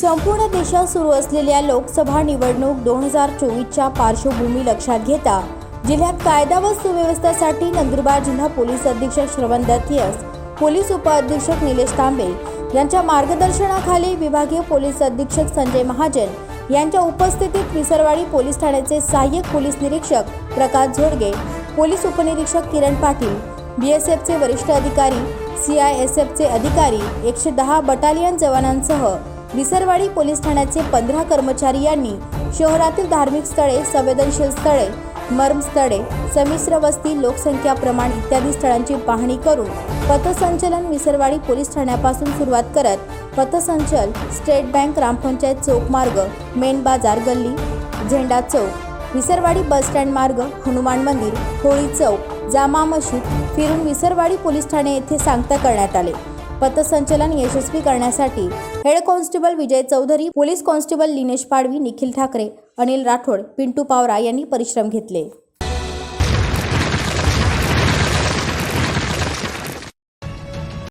संपूर्ण देशात सुरू असलेल्या लोकसभा निवडणूक दोन हजार चोवीसच्या पार्श्वभूमी लक्षात घेता जिल्ह्यात कायदा व सुव्यवस्थेसाठी नंदुरबार जिल्हा पोलीस अधीक्षक श्रवण दत्त पोलीस उपअधीक्षक निलेश तांबे यांच्या मार्गदर्शनाखाली विभागीय पोलीस अधीक्षक संजय महाजन यांच्या उपस्थितीत विसरवाडी पोलीस ठाण्याचे सहाय्यक पोलीस निरीक्षक प्रकाश झोडगे पोलीस उपनिरीक्षक किरण पाटील बी एस एफचे वरिष्ठ अधिकारी सी आय एस एफचे अधिकारी एकशे दहा बटालियन जवानांसह विसरवाडी पोलीस ठाण्याचे पंधरा कर्मचारी यांनी शहरातील धार्मिक स्थळे संवेदनशील स्थळे मर्मस्थळे संमिश्र वस्ती लोकसंख्या प्रमाण इत्यादी स्थळांची पाहणी करून पथसंचलन विसरवाडी पोलीस ठाण्यापासून सुरुवात करत पथसंचल स्टेट बँक ग्रामपंचायत चौक मार्ग मेन बाजार गल्ली झेंडा चौक विसरवाडी बसस्टँड मार्ग हनुमान मंदिर होळी चौक जामा मशीद फिरून विसरवाडी पोलीस ठाणे येथे सांगता करण्यात आले. पथसंचलन यशस्वी करण्यासाठी head constable Vijay Chaudhari police constable Linesh Padvi Nikhil Thackeray Anil Rathod Pintu Pawra यांनी परिश्रम घेतले.